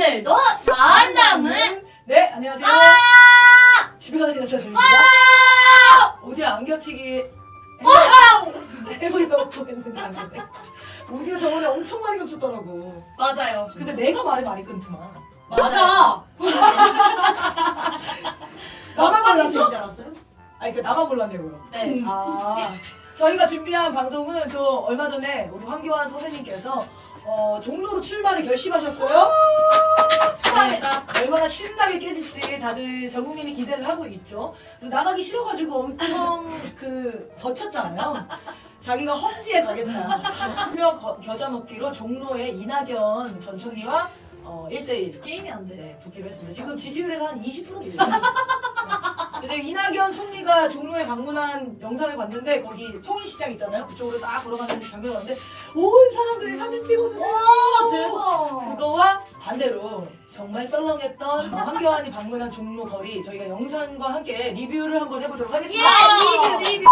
오늘도 자한당은 네 안녕하세요. 아! 집에 가는 여자들입니다. 오디오 안 겹치기 해보려고 했는데 안 됐네. 오디오 저번에 엄청 많이 겹쳤더라고. 맞아요. 근데 내가 말을 많이 끊지만. 맞아. 나만 몰랐어? 지 않았어요? 아니 그 나만 몰랐냐고요. 네. 아 저희가 준비한 방송은 또 얼마 전에 우리 황교안 선생님께서 어, 종로로 출마를 결심하셨어요. 축하합니다. 네, 얼마나 신나게 깨질지 다들 전 국민이 기대를 하고 있죠. 그래서 나가기 싫어가지고 엄청 그 버텼잖아요. 자기가 험지에 가겠다. 분명 겨자 먹기로 종로의 이낙연 전 총리와 어, 1대1 게임이 안 돼. 네, 붙기로 했습니다. 지금 지지율에서 한 20% 밀려요. 그래서 이낙연 총리가 종로에 방문한 영상을 봤는데 거기 통일시장 있잖아요. 그쪽으로 딱 걸어가는 장면을 봤는데 온 사람들이 사진 찍어주세요. 와 대박. 그거와 반대로 정말 썰렁했던 황교안이 방문한 종로 거리 저희가 영상과 함께 리뷰를 한번 해보도록 하겠습니다. 예 리뷰 리뷰.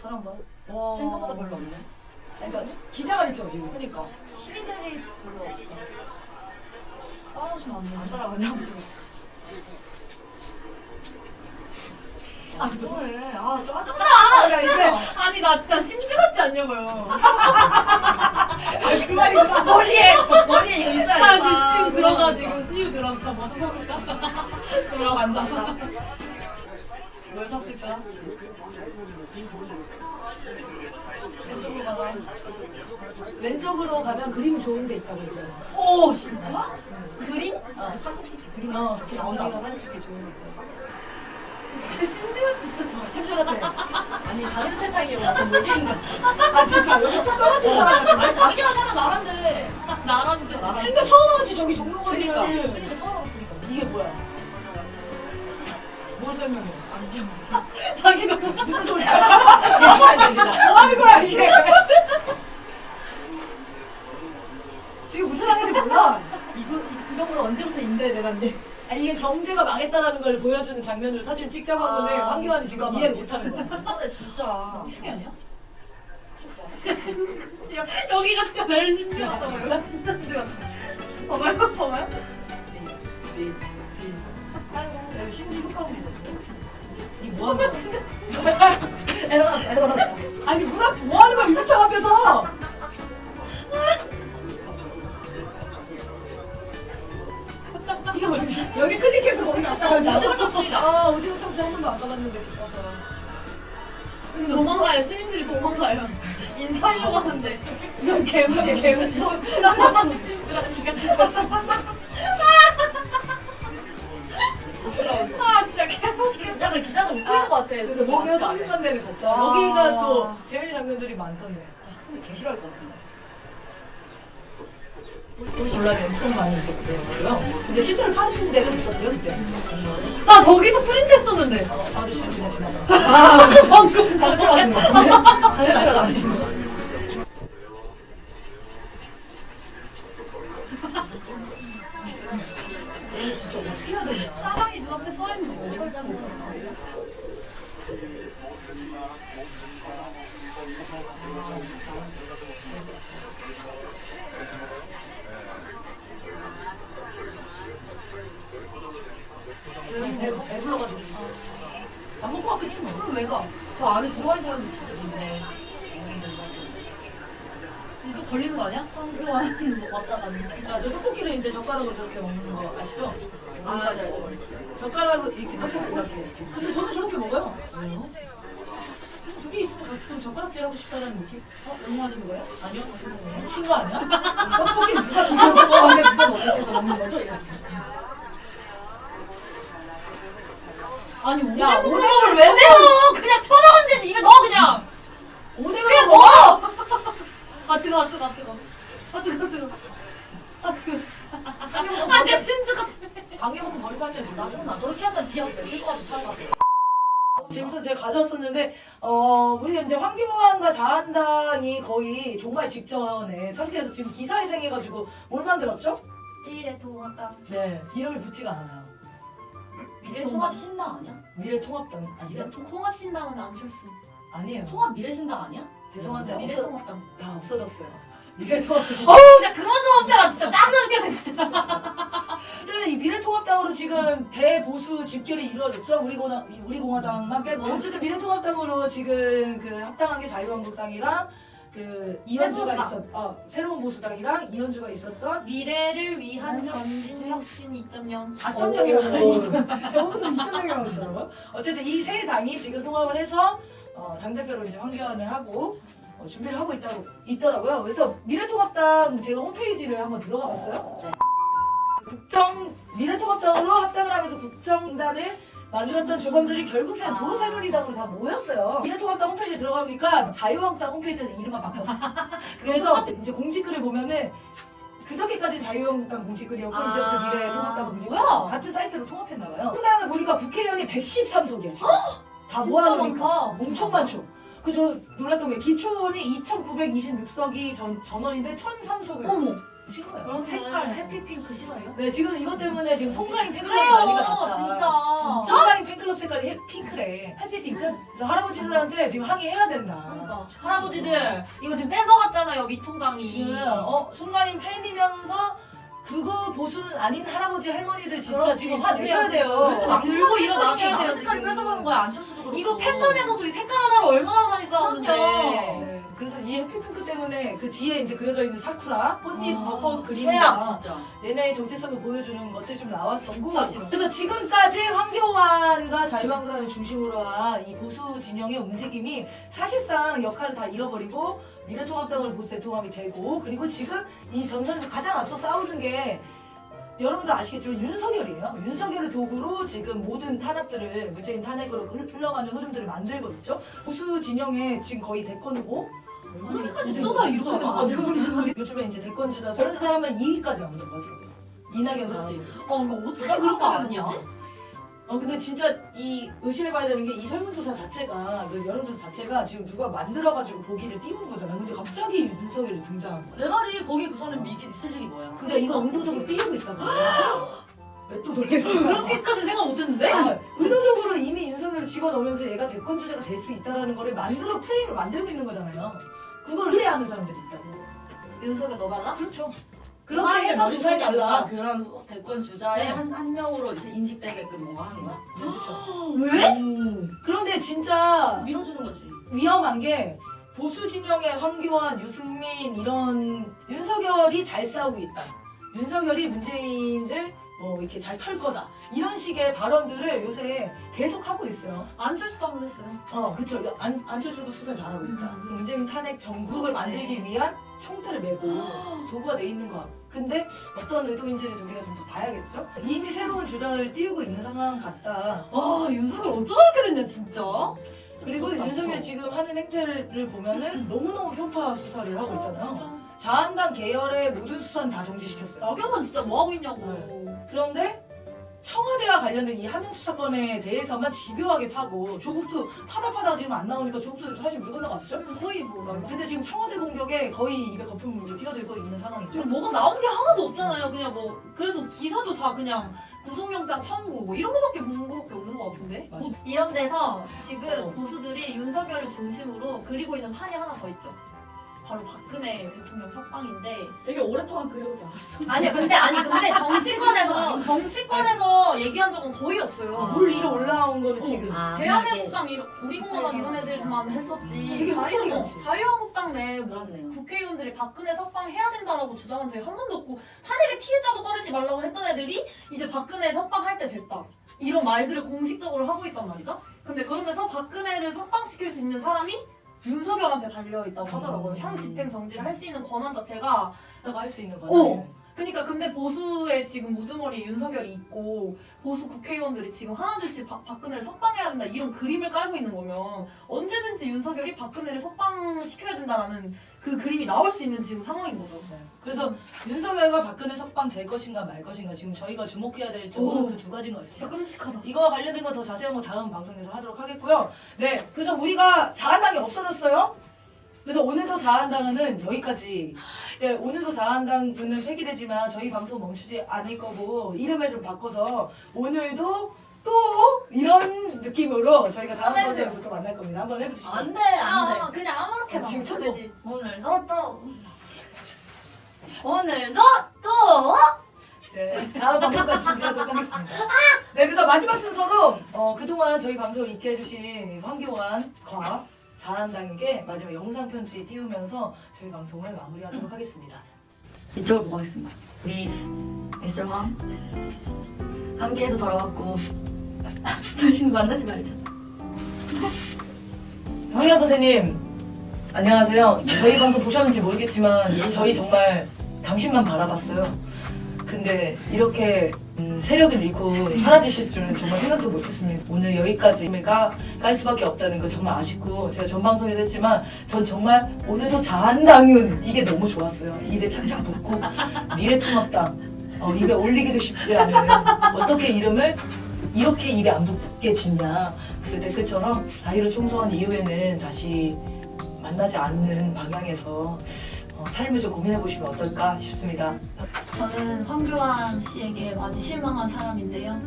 사람 봐. 와. 생각보다 별로 없네. 그러니까 기자만 있죠 지금. 그니까 시민들이 별로 없어. 따라오시면 안 돼. 안 따라가냐? 아 뭐해? 아 짜증나. 야, 이제 아니 나 진짜 심지 같지 않냐고요. 그 말이구나. 머리에 머리에 이거 있어야 아, CU 들어가지고 CU 들어가 먼저 사볼까? 들어간다. 뭘 샀을까? 왼쪽으로 가봐. 왼쪽으로 가면 그림이 좋은 데 있다고 그러더라고. 오 진짜? 그림? 어. 사진 찍기 그림 어, 언니가 사진 찍기 좋은 데 있다고. 심지 같지? 어, 심지어 같아. 아니 다른 세상에 오는 연예인 같아. 아 진짜 여기 툭 떨어진 사람 같은데. 아니 자기랑 사는 나란데. 나란데 나란데. 생전 처음 와봤지 저기 종로 그치. 그니까 처음 왔으니까. 이게 뭐야? 뭘 설명해? 자기 너무 무슨 소리야? 뭐 하는 거야 이게? 지금 무슨 상황인지 몰라. 이거 이런 걸 언제부터 임대 내놨는데? 아니 이게 경제가 망했다라는 걸 보여주는 장면으로 사진을 찍자고 한 건데 아, 황교안이 지금 이해를 망했다. 못하는 거야. 근데 진짜 축이 아니야? 진짜 심지 같지요. 여기가 진짜 제일. 나 진짜 심지 같다. 봐봐요, 봐봐요. 아이고, 심지 효과음이 없어. 이게 뭐 하는 거야? 에러났어 에러났어. 아니 문 앞, 뭐 하는 거야 유리창 앞에서? 뭐지? 여기 클릭해서 거기 갔다 간다. 오징어 섭취다. 아 오징어 섭취 한 번도 안 가봤는데 비싸서. 도망가요. 시민들이 도망가요. 인사하려고 하는데. 이건 개무시. 심지가 시간 아 진짜 개웃겨. 약간 기자는 웃기는 것 같아. 그래서 목요 성균관대를 갔죠. 아. 여기가 또 재밌는 장면들이 많던데. 선배 개 싫어할 것 같은데. 논란이 엄청 많이 있었고요. 근데 실제로 파는 데가 있었대요 그때. 나 저기서 프린트 했었는데. 아저씨 그냥 지나가. 아, 저 방금 방금 들어가신 것 같은데. 방금 들어가신 것 같은데. 얘 진짜 어떻게 해야 되냐. 짜장이 눈앞에 써 있는 거 갈지 모 배불러가지고. 안 먹고 왔겠지 뭐. 그럼 왜 가? 저 안에 들어와 있는 사람들 진짜 많네. 이거 걸리는 거 아니야? 이거 왔다 갔는데. 자, 저 떡볶이를 이제 젓가락으로 저렇게 먹는 거 아시죠? 아. 젓가락으로 이렇게 떡볶이 이렇게. 근데 저도 저렇게 먹어요. 두개 있으면 가끔 젓가락질 하고 싶다는 느낌? 어? 너무하신 거예요? 아니요? 미친 거 아니야? 떡볶이 누가 지금 먹어? 누가 먹어서 먹는 거죠? 이랬어. 아니 야, 오뎅 볶음을 왜 내요? 그냥 쳐먹으면 되지 입에 넣어 그냥. 오뎅을 그냥 먹어! 아 뜨거, 아 뜨거, 아 뜨거. 아 뜨거, 뜨거. 아 뜨거. 아 진짜 심즈 같아. 방개 먹고 머리 빠냐 지금. 짜증나. 저렇게 한다면 기억 뺏길 것 같아 차가. 재밌어 제가 가져왔었는데 어 우리 이제 황교안과 자한당이 거의 종말 직전의 상태에서 지금 기사회생해가지고 뭘 만들었죠? 미래통합당. 네 이름이 붙지가 않아요. 미래통합 신당 아니야? 미래통합당 아니요? 미래통합신당은 안철수. 아니에요. 통합 미래신당 아니야? 죄송한데 없어, 미래통합당. 다 없어졌어요. 미래통합당. 어우 진짜 그만 좀 합시다 진짜 짜증나 죽겠네 진짜 어쨌든 이 미래통합당으로 지금 대보수 집결이 이루어졌죠. 우리 공화 우리 공화당만 빼고 어쨌든 미래통합당으로 지금 그 합당한 게 자유한국당이랑 그 이현주가. 있었 어 새로운 보수당이랑 이현주가 있었던 미래를 위한 전진 혁신 2.0 4.0이라고 저번부터 2.0이라고 했더라고요. 어쨌든 이 세 당이 지금 통합을 해서 어, 당 대표로 이제 황교안을 하고 어, 준비를 하고 있다고 있더라고요. 그래서 미래통합당 제가 홈페이지를 한번 들어가 봤어요. 국정 미래통합당으로 합당을 하면서 국정단을 만들었던 주범들이 결국엔 도로새누리당으로 다 모였어요. 미래통합당 홈페이지 에 들어가니까 자유한국당 홈페이지에서 이름만 바꿨어. 그래서 이제 공지글을 보면은 그저께까지 자유한국당 공지글이었고 아, 이제부터 미래통합당 공지글 뭐야? 같은 사이트로 통합했나봐요. 통합을 보니까 국회의원이 113석이야 지금. 다 모아놓으니까. 엄청 많죠. 그저 놀랐던 게 기초원이 2,926석이 전 전원인데 1,003석을 어머 친 거예요. 그런 색깔 해피핑크 싫어요? 네 지금 이것 때문에 지금 송가인 팬클럽이 난리가 팬클럽 색깔이 해- 핑크래. 해피 핑크? 그래서 할아버지들한테 지금 항의해야 된다. 그러니까 할아버지들 이거 지금 뺏어갔잖아요 미통당이 지금 어 송가인 팬이면서 그거 보수는 아닌 할아버지 할머니들 진짜 그렇지, 지금 화내셔야 돼요. 다 들고 일어나셔야 돼요 색깔이 지금 뺏어가는 거야 안철수도 그렇고 이거 팬덤에서도 이 색깔 하나를 얼마나 많이 싸우는데 네, 그래서 이 해피핑크 때문에 그 뒤에 이제 그려져 있는 사쿠라, 꽃잎, 아, 최악 그림과 진짜 얘네의 정체성을 보여주는 것들이 좀 나왔었고 진짜 싫어. 그래서 지금까지 황교안과 자유한국당을 중심으로 한 이 보수 진영의 움직임이 사실상 역할을 다 잃어버리고 미래통합당을 보수 대통합이 되고 그리고 지금 이 전선에서 가장 앞서 싸우는 게 여러분도 아시겠지만 윤석열이에요. 윤석열의 도구로 지금 모든 탄압들을 문재인 탄핵으로 흘- 흘러가는 흐름들을 만들고 있죠. 보수 진영의 지금 거의 대권 후보. 그러니까 어쩌다 이렇게 된 거야 요즘에 이제 대권 주자 저런 사람은 2위까지 나오는 거 같더라고요. 이낙연 다음에. 어 이거 어떻게 그렇게 거지? 어 근데 진짜 이 의심해봐야 되는 게 이 설문조사 자체가 그 여론조사 자체가 지금 누가 만들어가지고 보기를 띄우는 거잖아요. 근데 갑자기 윤석열이 등장한 거야. 내 말이 거기에 그 사람 미디 쓸 일이 뭐야 근데 이거 의도적으로 띄우고 있다고. 왜또 놀래는 거야? 그렇게까지 생각 못했는데? 아, 의도적으로 윤석열을 집어넣으면서 얘가 대권 주자가 될 수 있다라는 거를 만들어 프레임을 만들고 있는 거잖아요. 그걸 이해하는 사람들이 있다고. 윤석열 넣어달라? 그렇죠. 그렇게 해서 조사해 달라. 그런 대권 주자의 한, 한 명으로 이제 인식되게끔 뭔가 하는 거야 그렇죠. 왜? 음. 그런데 진짜 밀어주는 거지 위험한 게 보수 진영의 황교안, 유승민 이런 윤석열이 잘 싸우고 있다. 윤석열이 문재인들 뭐 이렇게 잘 털 거다. 이런 식의 발언들을 요새 계속 하고 있어요. 안철수도 한 번 했어요 어, 그쵸. 안, 안철수도 수사 잘하고 있다. 음. 문재인 탄핵 정국을 만들기 위한 총대를 메고 도구가 돼 있는 것 같고. 근데 어떤 의도인지를 우리가 좀 더 봐야겠죠? 이미 새로운 주장을 띄우고 있는 상황 같다. 와 윤석열 어쩌다 이렇게 됐냐 진짜 그리고 무섭다, 무서워. 지금 하는 행태를 보면은 너무너무 편파 수사를 하고 있잖아요. 자한당 계열의 모든 수사는 다 정지시켰어요. 나경원 진짜 뭐 하고 있냐고 그런데 청와대와 관련된 이 함영 수사건에 대해서만 집요하게 파고 조국도 파다 파다 지금 안 나오니까 조국도 사실 물 건너갔죠. 거의 뭐 근데 지금 청와대 공격에 거의 입에 거품 물고 뛰어들고 있는 상황이죠. 지금 뭐가 나온 게 하나도 없잖아요. 그냥 뭐 그래서 기사도 다 그냥 구속영장 청구 뭐 이런 거밖에 본 거밖에 없는 것 같은데. 맞아. 이런 데서 지금 어. 보수들이 윤석열을 중심으로 그리고 있는 판이 하나 더 있죠. 바로 박근혜 대통령 석방인데 되게 오랫동안 그려오지 않았어 아니 근데 아니 근데 정치권에서 정치권에서 얘기한 적은 거의 없어요. 물 위로 올라온 거는 지금 아, 대한민국당 이런 우리 공화당 이런 애들만 했었지. 되게 자유, 어, 많지. 자유한국당 내 뭐, 그렇네요. 국회의원들이 박근혜 석방 해야 된다라고 주장한 적이 한 번도 없고 탄핵의 피해자도 꺼내지 말라고 했던 애들이 이제 박근혜 석방 할 때 됐다. 이런 말들을 공식적으로 하고 있단 말이죠. 근데 그런 데서 박근혜를 석방시킬 수 있는 사람이 윤석열한테 달려있다고 하더라고요. 음. 형 집행 정지를 할 수 있는 권한 자체가 내가 할 수 있는 거지. 어. 그러니까 근데 보수의 지금 우두머리 윤석열이 있고 보수 국회의원들이 지금 하나둘씩 박- 박근혜를 석방해야 된다 이런 그림을 깔고 있는 거면 언제든지 윤석열이 박근혜를 석방시켜야 된다라는 그 그림이 나올 수 있는 지금 상황인 거죠. 네. 그래서 윤석열과 박근혜 석방 될 것인가 말 것인가 지금 저희가 주목해야 될 점은 오. 그두 가지인 것 진짜 같습니다. 끔찍하다. 이거와 관련된 건더 자세한 거 다음 방송에서 하도록 하겠고요. 네, 그래서 우리가 자한당이 없어졌어요. 그래서 오늘도 자한당은 여기까지. 네, 오늘도 자한당은 폐기되지만 저희 방송 멈추지 않을 거고 이름을 좀 바꿔서 오늘도 또 이런 느낌으로 저희가 다음 해주세요. 방송에서 또 만날 겁니다. 한번 해보시죠. 안돼 아, 안돼 그냥 아무렇게나 지금 하면 쳐도. 되지. 오늘도 또 오늘도 또 네, 다음 방송까지 준비하도록 하겠습니다. 네, 그래서 마지막 순서로 어, 그동안 저희 방송을 있게 해주신 황교안과 자한당에게 마지막 영상 편지 띄우면서 저희 방송을 마무리하도록 하겠습니다. 이쪽을 보고 하겠습니다. 우리 미스터 황 함께해서 돌아왔고 당신 만나지 말자. 황교안 선생님, 안녕하세요. 저희 방송 보셨는지 모르겠지만 저희 정말 당신만 바라봤어요. 근데 이렇게 음, 세력을 잃고 사라지실 줄은 정말 생각도 못했습니다. 오늘 여기까지 가, 갈 수밖에 없다는 거 정말 아쉽고 제가 전 방송에도 했지만 전 정말 오늘도 자한당은 이게 너무 좋았어요. 입에 착착 붙고 미래통합당 어, 입에 올리기도 쉽지 않은 어떻게 이름을 이렇게 입에 안 붙게 짓냐 그 댓글처럼 4.15 총선 이후에는 다시 만나지 않는 방향에서 어, 삶을 좀 고민해 보시면 어떨까 싶습니다. 저는 황교안 씨에게 많이 실망한 사람인데요.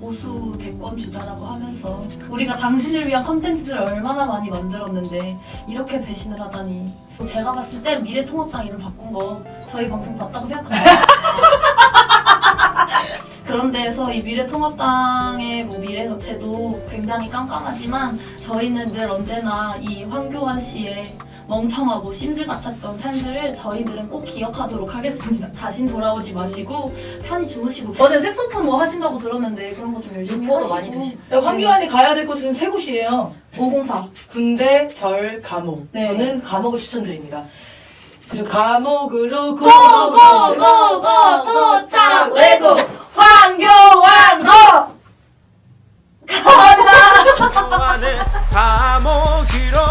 보수 대권 주자라고 하면서 우리가 당신을 위한 컨텐츠들을 얼마나 많이 만들었는데 이렇게 배신을 하다니 제가 봤을 땐 미래통합당 이름 바꾼 거 저희 방송 봤다고 생각합니다. 그런데서 이 미래통합당의 뭐 미래 자체도 굉장히 깜깜하지만 저희는 늘 언제나 이 황교안 씨의 멍청하고 심즈 같았던 삶들을 저희들은 꼭 기억하도록 하겠습니다. 다신 돌아오지 마시고 편히 주무시고 어제 색소폰 뭐 하신다고 들었는데 그런 거 좀 열심히 육포도 하시고 많이 드시. 네, 황교안이 가야 될 곳은 세 곳이에요. 504 군대, 절, 감옥. 네. 저는 감옥을 추천드립니다. 그래서 감옥으로 고고고고 도착 외국 황교안 고! 동안에 감옥으로